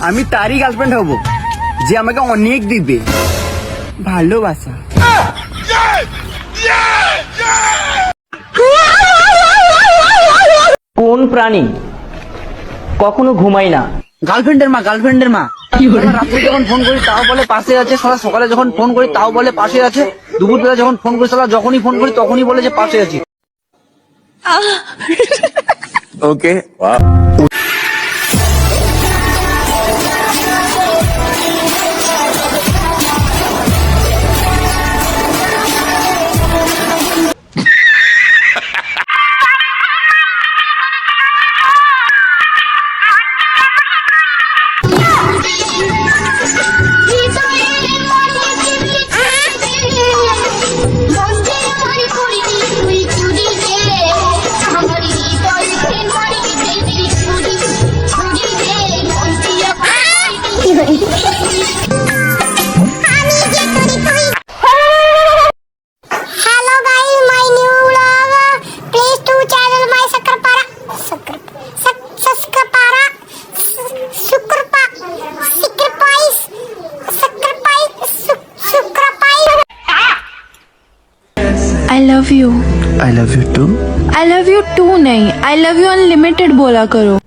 আমি তারই গার্লফ্রেন্ড হব যে আমাকে অনেক দিবে। ভালোবাসা। কোন প্রাণী কখনো ঘুমায় না? গার্লফ্রেন্ডের মা গার্লফ্রেন্ডের মা। রাত্রে যখন ফোন করি তাও বলে পাশে আছে সারা সকালে যখন ফোন করি তাও বলে পাশে আছে। দুপুরবেলা যখন ফোন করি সারা যখনই ফোন করি তখনই বলে যে পাশে আছি। Okay I love you I love you too I love you too नहीं आई लव यू अनलिमिटेड बोला करो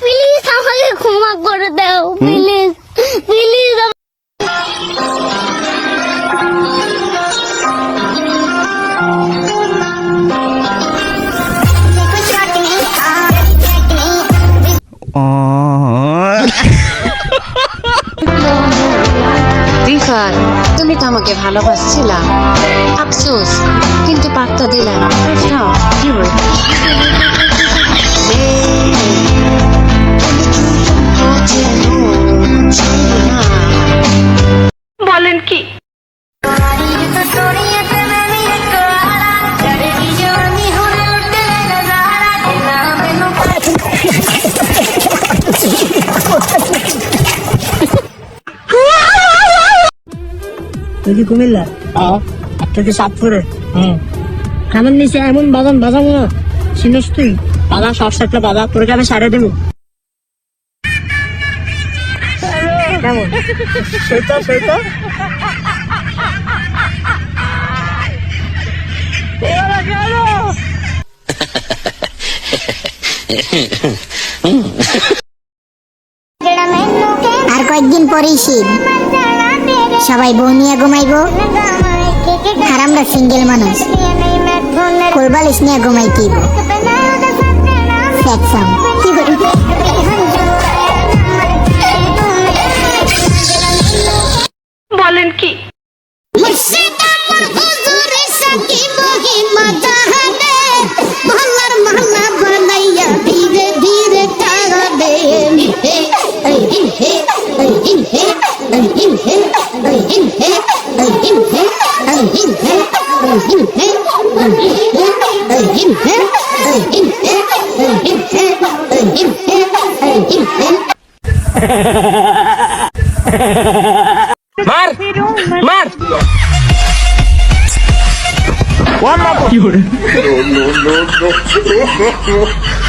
প্লিজ আমাকে ক্ষমা করে দাও প্লিজ রিফাত তুমি তো আমাকে ভালোবাসছিলা। আফসোস কিন্তু পাত্তা দিলাম না। না, কি তুই কি কুমিল্লা? তুই কি সাতপুরে? আমার নিচে এমন বাদাম বাজাবো না। চিনিস তুই? বাদাম সব সাথে বাদা তোকে আমি সারে দেবো। কেমন? সেটা সেটা আর কয়েকদিন পরেই শীত। সবাই বউ নিয়ে ঘুমাইবো। আর আমরা সিঙ্গেল মানুষ। কোলবালিশ নিয়ে ঘুমাইতেইব সেক্সাম কি? মার মার no, no, no, no.